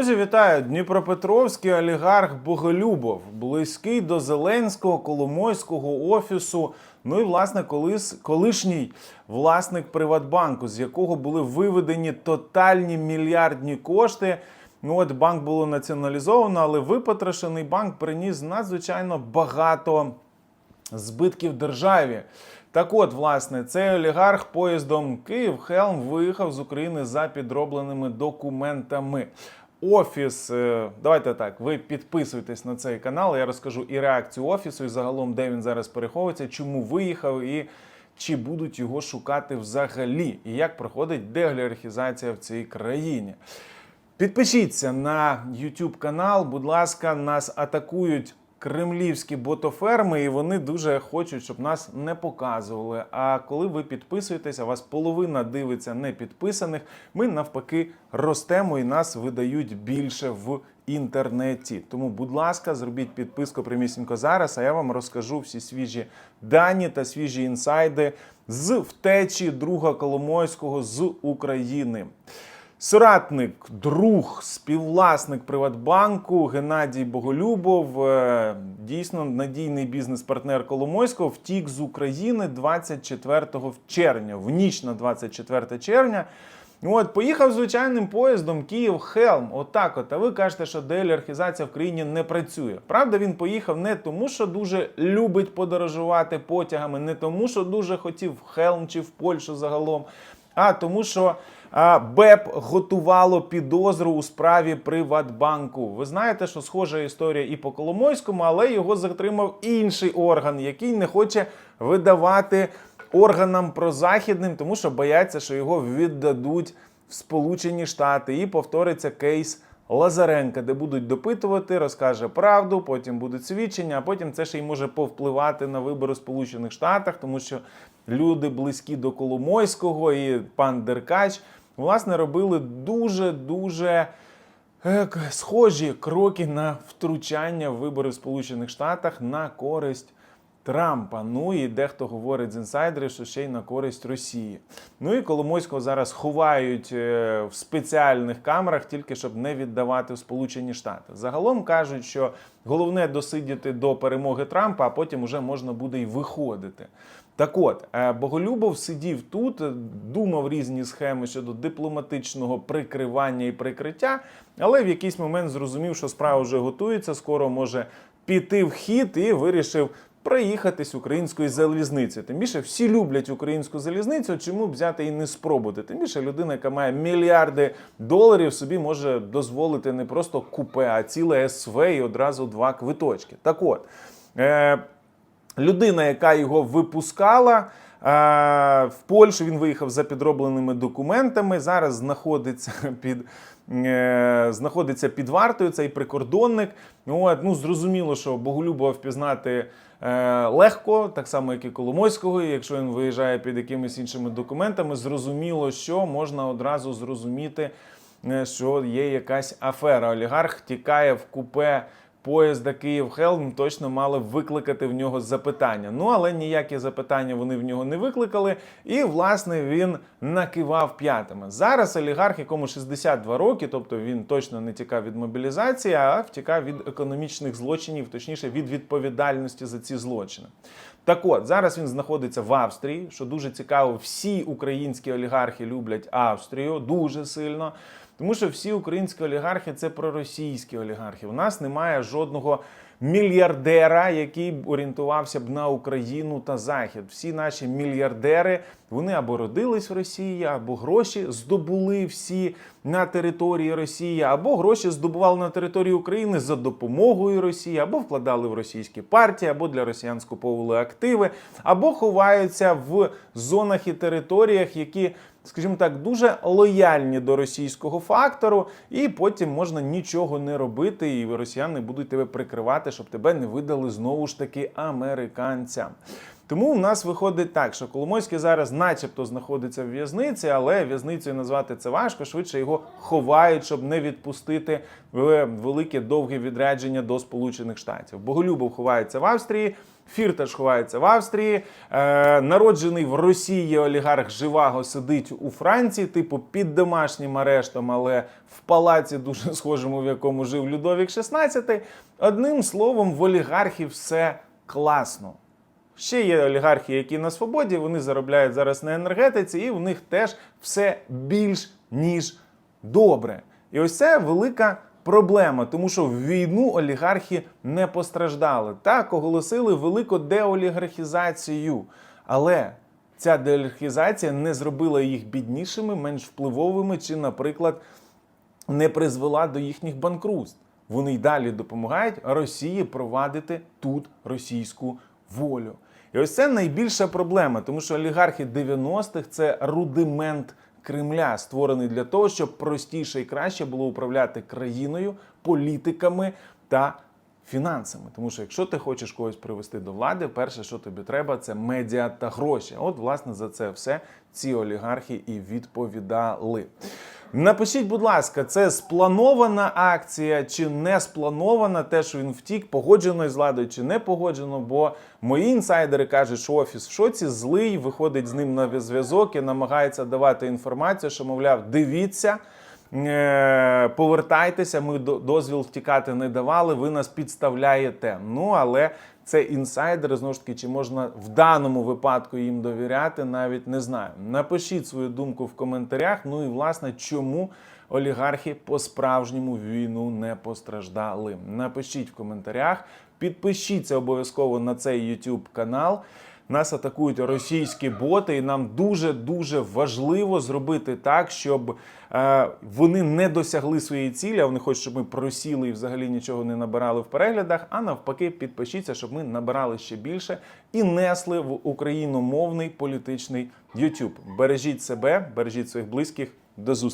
Друзі, вітаю! Дніпропетровський олігарх Боголюбов, близький до Зеленського Коломойського офісу. Ну і власне, колись колишній власник Приватбанку, з якого були виведені тотальні мільярдні кошти. Ну от банк було націоналізовано, але випотрошений банк приніс надзвичайно багато збитків державі. Так от, власне, цей олігарх поїздом Київ Хелм виїхав з України за підробленими документами. Офіс, е, давайте так, ви підписуйтесь на цей канал. Я розкажу і реакцію офісу, і загалом, де він зараз переховується, чому виїхав і чи будуть його шукати взагалі, і як проходить деолігархізація в цій країні. Підпишіться на YouTube канал. Будь ласка, нас атакують кремлівські ботоферми, і вони дуже хочуть, щоб нас не показували. А коли ви підписуєтесь, а вас половина дивиться не підписаних, ми навпаки ростемо і нас видають більше в інтернеті. Тому, будь ласка, зробіть підписку прямісінько зараз. А я вам розкажу всі свіжі дані та свіжі інсайди з втечі друга Коломойського з України. Соратник, друг, співвласник Приватбанку Геннадій Боголюбов, е, дійсно надійний бізнес-партнер Коломойського, втік з України 24 червня, в ніч на 24 червня. От, поїхав звичайним поїздом Київ Хелм. Отак от. А ви кажете, що деолігархізація в країні не працює. Правда, він поїхав не тому, що дуже любить подорожувати потягами, не тому, що дуже хотів в Хелм чи в Польщу загалом, а тому, що БЕП готувало підозру у справі Приватбанку. Ви знаєте, що схожа історія і по Коломойському, але його затримав інший орган, який не хоче видавати органам прозахідним, тому що бояться, що його віддадуть в Сполучені Штати. І повториться кейс Лазаренка, де будуть допитувати, розкаже правду, потім будуть свідчення, а потім це ще й може повпливати на вибори в Сполучених Штатах, тому що люди близькі до Коломойського і пан Деркач власне робили дуже дуже. е, Схожі кроки на втручання в вибори в Сполучених Штатах на користь Трампа. Ну і дехто говорить з інсайдерів, що ще й на користь Росії. Ну і Коломойського зараз ховають е, в спеціальних камерах, тільки щоб не віддавати в Сполучені Штати. Загалом кажуть, що головне досидіти до перемоги Трампа, а потім уже можна буде й виходити. Так от, е, Боголюбов сидів тут, е, думав різні схеми щодо дипломатичного прикривання і прикриття, але в якийсь момент зрозумів, що справа вже готується, скоро може піти в хід і вирішив проїхатись українською залізницею. Тим більше всі люблять українську залізницю, чому взяти і не спробувати. Тим більше людина, яка має мільярди доларів, собі може дозволити не просто купе, а ціле СВ і одразу два квиточки. Так от. Е- людина, яка його випускала. е, В Польщу він виїхав за підробленими документами. Зараз знаходиться під, знаходиться під вартою цей прикордонник. От, ну, зрозуміло, що Боголюбова впізнати е, легко, так само, як і Коломойського. Якщо він виїжджає під якимись іншими документами, зрозуміло, що можна одразу зрозуміти, е, що є якась афера. Олігарх тікає в купе поїзда Київ Хелм точно мали викликати в нього запитання. Ну але ніякі запитання вони в нього не викликали. І власне він накивав п'ятами. Зараз олігарх, якому 62 роки, тобто він точно не тікав від мобілізації, а втікав від економічних злочинів, точніше від відповідальності за ці злочини. Так от зараз він знаходиться в Австрії, що дуже цікаво. Всі українські олігархи люблять Австрію дуже сильно. Тому що всі українські олігархи це проросійські олігархи. У нас немає жодного мільярдера, який б орієнтувався б на Україну та Захід. Всі наші мільярдери вони або родились в Росії, або гроші здобули всі на території Росії, або гроші здобували на території України за допомогою Росії, або вкладали в російські партії, або для росіян скуповували активи, або ховаються в зонах і територіях, які скажімо так, дуже лояльні до російського фактору, і потім можна нічого не робити, і росіяни будуть тебе прикривати, щоб тебе не видали знову ж таки американцям. Тому в нас виходить так, що Коломойський зараз, начебто, знаходиться в в'язниці, але в'язницею назвати це важко. Швидше його ховають, щоб не відпустити в велике довге відрядження до Сполучених Штатів. Боголюбов ховається в Австрії. Фірташ ховається в Австрії. Е, народжений в Росії олігарх Живаго сидить у Франції, типу під домашнім арештом, але в палаці дуже схожому, в якому жив Людовік XVI. Одним словом, в олігархів все класно. Ще є олігархи, які на свободі, вони заробляють зараз на енергетиці, і в них теж все більш ніж добре. І ось це велика проблема, тому що в війну олігархи не постраждали. Так оголосили велику деолігархізацію. Але ця деолігархізація не зробила їх біднішими, менш впливовими, чи, наприклад, не призвела до їхніх банкрутств. Вони й далі допомагають Росії провадити тут російську волю. І ось це найбільша проблема, тому що олігархи 90-х це рудимент Кремля, створений для того, щоб простіше і краще було управляти країною, політиками та фінансами. Тому що якщо ти хочеш когось привести до влади, перше, що тобі треба, це медіа та гроші. От, власне, за це все ці олігархи і відповідали. Напишіть, будь ласка, це спланована акція чи не спланована, те, що він втік, погоджено з владою чи не погоджено, бо мої інсайдери кажуть, що офіс в шоці, злий, виходить з ним на зв'язок і намагається давати інформацію, що, мовляв, дивіться. Е, Повертайтеся, ми до- дозвіл втікати не давали, ви нас підставляєте. Ну але це інсайдери, знову ж таки, чи можна в даному випадку їм довіряти, навіть не знаю. Напишіть свою думку в коментарях. Ну і власне, чому олігархи по-справжньому війну не постраждали. Напишіть в коментарях, підпишіться обов'язково на цей YouTube канал. Нас атакують російські боти, і нам дуже дуже важливо зробити так, щоб е, вони не досягли своєї цілі. а Вони хочуть, щоб ми просіли і взагалі нічого не набирали в переглядах. А навпаки, підпишіться, щоб ми набирали ще більше і несли в україномовний політичний YouTube. Бережіть себе, бережіть своїх близьких. До зустрічі!